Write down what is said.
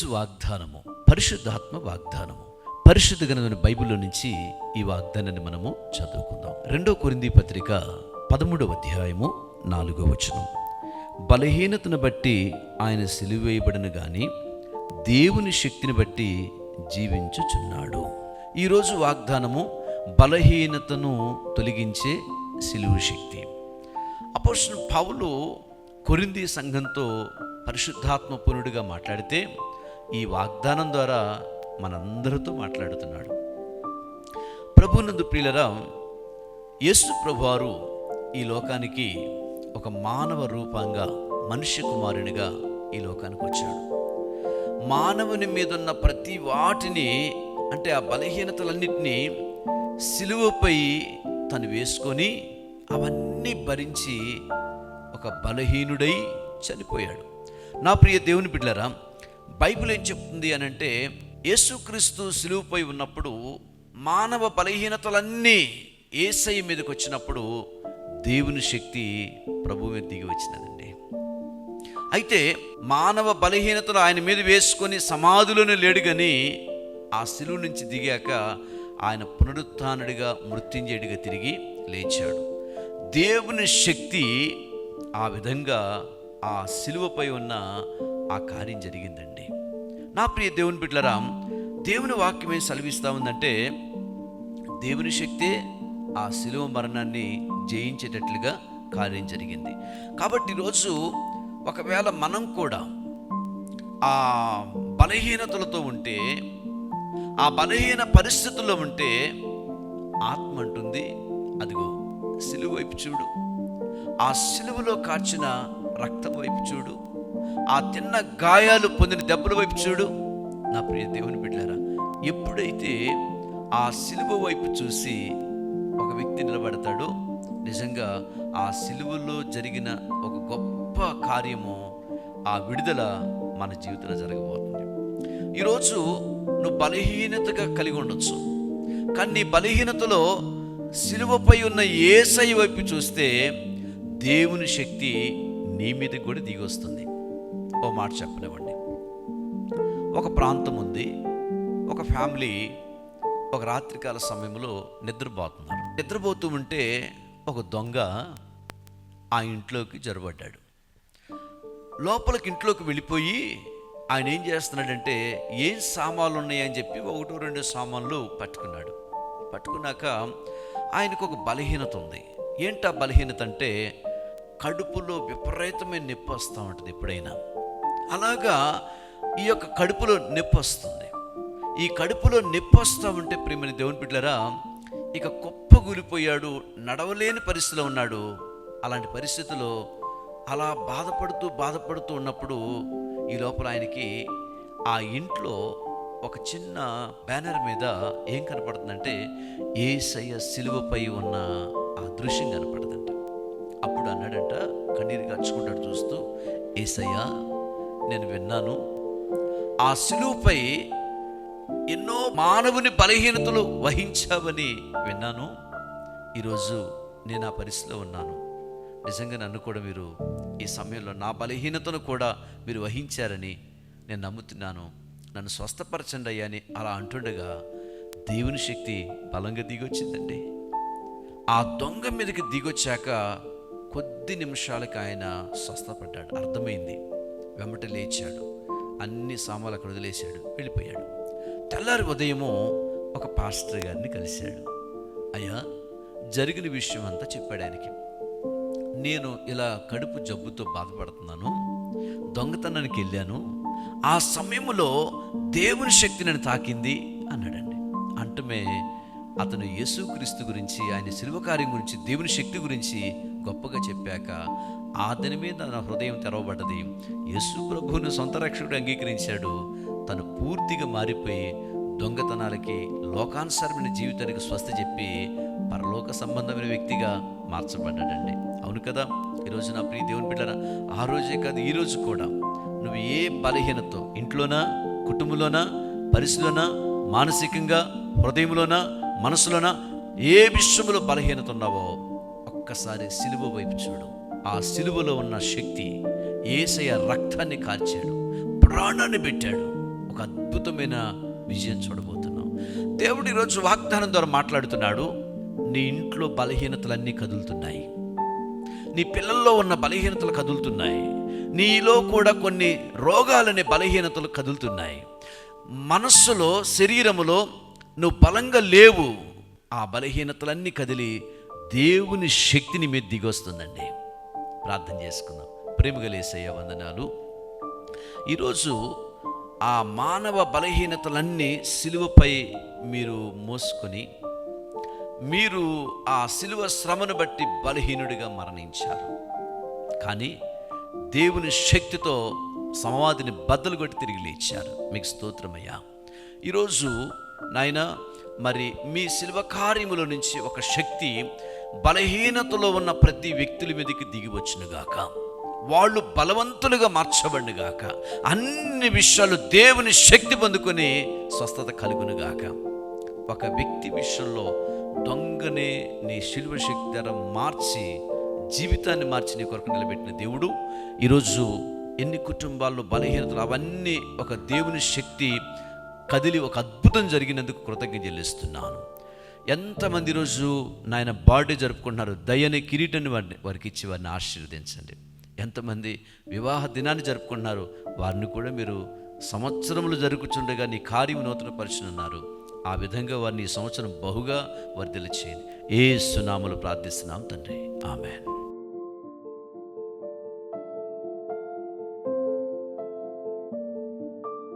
ఈరోజు వాగ్దానము పరిశుద్ధాత్మ వాగ్దానము. పరిశుద్ధ గ్రంథమైన బైబిల్లో నుంచి ఈ వాగ్దానాన్ని మనము చదువుకుందాం. రెండో కొరింది పత్రిక పదమూడవ అధ్యాయము నాలుగో వచనం. బలహీనతను బట్టి ఆయన సిలువేయబడను గాని దేవుని శక్తిని బట్టి జీవించుచున్నాడు. ఈరోజు వాగ్దానము బలహీనతను తొలగించే సిలువు శక్తి. అపోర్షన్ పౌలు కొరింది సంఘంతో పరిశుద్ధాత్మ పురుడుగా మాట్లాడితే ఈ వాగ్దానం ద్వారా మనందరితో మాట్లాడుతున్నాడు. ప్రభునందు ప్రియులరా యేసు ప్రభువారు ఈ లోకానికి ఒక మానవ రూపంగా మనుష్య కుమారునిగా ఈ లోకానికి వచ్చాడు. మానవుని మీదున్న ప్రతి వాటిని అంటే ఆ బలహీనతలన్నింటినీ సిలువపై తను వేసుకొని అవన్నీ భరించి ఒక బలహీనుడై చనిపోయాడు. నా ప్రియ దేవుని బిడ్డలరా బైబిల్ ఏం చెప్తుంది అని అంటే యేసుక్రీస్తు సిలువుపై ఉన్నప్పుడు మానవ బలహీనతలన్నీ ఏసై మీదకి వచ్చినప్పుడు దేవుని శక్తి ప్రభు మీద దిగి వచ్చినదండి. అయితే మానవ బలహీనతలు ఆయన మీద వేసుకొని సమాధిలోనే లేడు కానీ ఆ శిలువు నుంచి దిగాక ఆయన పునరుత్నుడిగా మృత్యుంజయుడిగా తిరిగి లేచాడు. దేవుని శక్తి ఆ విధంగా ఆ శిలువపై ఉన్న ఆ కార్యం జరిగిందండి. నా ప్రియ దేవుని బిడ్డలరా దేవుని వాక్యం ఏం సెలవిస్తూ ఉందంటే దేవుని శక్తే ఆ శిలువ మరణాన్ని జయించేటట్లుగా కార్యం జరిగింది. కాబట్టి ఈరోజు ఒకవేళ మనం కూడా ఆ బలహీనతలతో ఉంటే ఆ బలహీన పరిస్థితుల్లో ఉంటే ఆత్మ అంటుంది అదిగో సిలువ వైపు చూడు. ఆ సిలువలో కార్చిన రక్తం వైపు చూడు. ఆ తిన్న గాయాలు పొందిన దెబ్బల వైపు చూడు. నా ప్రియ దేవుని బిడ్డారా ఎప్పుడైతే ఆ సిలువ వైపు చూసి ఒక వ్యక్తి నిలబడతాడో నిజంగా ఆ సిలువలో జరిగిన ఒక గొప్ప కార్యము ఆ విడుదల మన జీవితంలో జరగబోతుంది. ఈరోజు నువ్వు బలహీనతగా కలిగి ఉండొచ్చు. కానీ నీ బలహీనతలో సిలువపై ఉన్న ఏసై వైపు చూస్తే దేవుని శక్తి నీ మీద కూడా దిగి వస్తుంది. ఓ మాట చెప్పనివ్వండి. ఒక ప్రాంతం ఉంది. ఒక ఫ్యామిలీ ఒక రాత్రికాల సమయంలో నిద్రపోతున్నారు. నిద్రపోతూ ఉంటే ఒక దొంగ ఆ ఇంట్లోకి జొరబడ్డాడు. లోపలికి ఇంట్లోకి వెళ్ళిపోయి ఆయన ఏం చేస్తున్నాడంటే ఏం సామాన్లు ఉన్నాయని చెప్పి ఒకటో రెండు సామాన్లు పట్టుకున్నాడు. పట్టుకున్నాక ఆయనకు ఒక బలహీనత ఉంది. ఏంటా బలహీనత అంటే కడుపులో విపరీతమైన నొప్పి వస్తూ ఉంటుంది ఎప్పుడైనా. అలాగా ఈ యొక్క కడుపులో నొప్పి వస్తుంది. ఈ కడుపులో నొప్పి వస్తూ ఉంటే ప్రేమని దేవుని బిడ్డలరా ఇక కుప్పగూలిపోయాడు నడవలేని పరిస్థితిలో ఉన్నాడు. అలాంటి పరిస్థితిలో అలా బాధపడుతూ బాధపడుతూ ఉన్నప్పుడు ఈ లోపల ఆయనకి ఆ ఇంట్లో ఒక చిన్న బ్యానర్ మీద ఏం కనపడుతుందంటే ఏసయ్య సిలువపై ఉన్న ఆ దృశ్యం కనపడుతుందంట. అప్పుడు అన్నాడంట కన్నీరు గచ్చుకుంటాడు చూస్తూ ఏసయ్య నేను విన్నాను. ఆ సిలువపై ఎన్నో మానవుని బలహీనతలు వహించావని విన్నాను. ఈరోజు నేను ఆ పరిస్థితిలో ఉన్నాను. నిజంగా నన్ను కూడా మీరు ఈ సమయంలో నా బలహీనతను కూడా మీరు వహించారని నేను నమ్ముతున్నాను. నన్ను స్వస్థపరచండి అయ్యా అని అలా అంటుండగా దేవుని శక్తి బలంగా దిగొచ్చిందండి. ఆ దొంగ మీదకి దిగొచ్చాక కొద్ది నిమిషాలకు ఆయన స్వస్థపడ్డాడు. ఇచ్చాడు అన్ని సామాన్లు అక్కడ వదిలేశాడు. వెళ్ళిపోయాడు. తెల్లారి ఉదయము ఒక పాస్టర్ గారిని కలిశాడు. అయ్యా జరిగిన విషయం అంతా చెప్పాడు ఆయనకి. నేను ఇలా కడుపు జబ్బుతో బాధపడుతున్నాను. దొంగతనానికి వెళ్ళాను. ఆ సమయంలో దేవుని శక్తి నన్ను తాకింది అన్నాడండి. అంటమే అతను యేసుక్రీస్తు గురించి ఆయన శిల్వకార్యం గురించి దేవుని శక్తి గురించి గొప్పగా చెప్పాక ఆ దాని మీద నా హృదయం తెరవబడ్డది. యేసు ప్రభువును సొంత రక్షకుడు అంగీకరించాడు. తను పూర్తిగా మారిపోయి దొంగతనాలకి లోకానుసారమైన జీవితానికి స్వస్థ చెప్పి పరలోక సంబంధమైన వ్యక్తిగా మార్చబడ్డాడండి. అవును కదా? ఈరోజు నా ప్రియ దేవుని బిడ్డరా ఆ రోజే కాదు ఈరోజు కూడా నువ్వు ఏ బలహీనతో ఇంట్లోనా కుటుంబంలోనా పరిస్థితిలోనా మానసికంగా హృదయంలోనా మనసులోన ఏ విషయంలో బలహీనత ఉన్నావో ఒక్కసారి సిలువ వైపు చూడు. ఆ సిలువలో ఉన్న శక్తి ఏసయ రక్తాన్ని కార్చాడు ప్రాణాన్ని పెట్టాడు. ఒక అద్భుతమైన విజయం చూడబోతున్నాం. దేవుడు ఈరోజు వాగ్దానం ద్వారా మాట్లాడుతున్నాడు నీ ఇంట్లో బలహీనతలన్నీ కదులుతున్నాయి. నీ పిల్లల్లో ఉన్న బలహీనతలు కదులుతున్నాయి. నీలో కూడా కొన్ని రోగాలనే బలహీనతలు కదులుతున్నాయి. మనస్సులో శరీరములో నువ్వు బలంగా లేవు. ఆ బలహీనతలన్నీ కదిలి దేవుని శక్తిని మీద దిగొస్తుందండి. ప్రార్థన చేసుకుందాం. ప్రేమగలేసయ్య వందనాలు. ఈరోజు ఆ మానవ బలహీనతలన్నీ సిలువపై మీరు మోసుకొని మీరు ఆ సిలువ శ్రమను బట్టి బలహీనుడిగా మరణించారు. కానీ దేవుని శక్తితో సమవాదిని బద్దలు కొట్టి తిరిగి లేచారు. మీకు స్తోత్రమయ్యా. ఈరోజు నాయన మరి మీ శిల్వ కార్యముల నుంచి ఒక శక్తి బలహీనతలో ఉన్న ప్రతి వ్యక్తుల మీదకి దిగి వచ్చునుగాక వాళ్ళు బలవంతులుగా మార్చబడినగాక అన్ని విషయాలు దేవుని శక్తి పొందుకొని స్వస్థత కలుగునుగాక ఒక వ్యక్తి విషయంలో దొంగనే నీ శిల్వ శక్తి ద్వారా మార్చి జీవితాన్ని మార్చి నీ కొరకు నిలబెట్టిన దేవుడు. ఈరోజు ఎన్ని కుటుంబాల్లో బలహీనతలు అవన్నీ ఒక దేవుని శక్తి కదిలి ఒక అద్భుతం జరిగినందుకు కృతజ్ఞత చెల్లిస్తున్నాను. ఎంతమంది రోజు నాయన బర్త్డే జరుపుకుంటున్నారు? దయని కిరీటని వారిని వారికి ఇచ్చి వారిని ఆశీర్వదించండి. ఎంతమంది వివాహ దినాన్ని జరుపుకుంటున్నారు? వారిని కూడా మీరు సంవత్సరములు జరుగుతుండగా నీ కార్యం నూతన పరిచినున్నారు ఆ విధంగా వారిని ఈ సంవత్సరం బహుగా వర్ధిల్ల చేయండి ఏ సునాములు ప్రార్థిస్తున్నాం తండ్రి. ఆమెన్.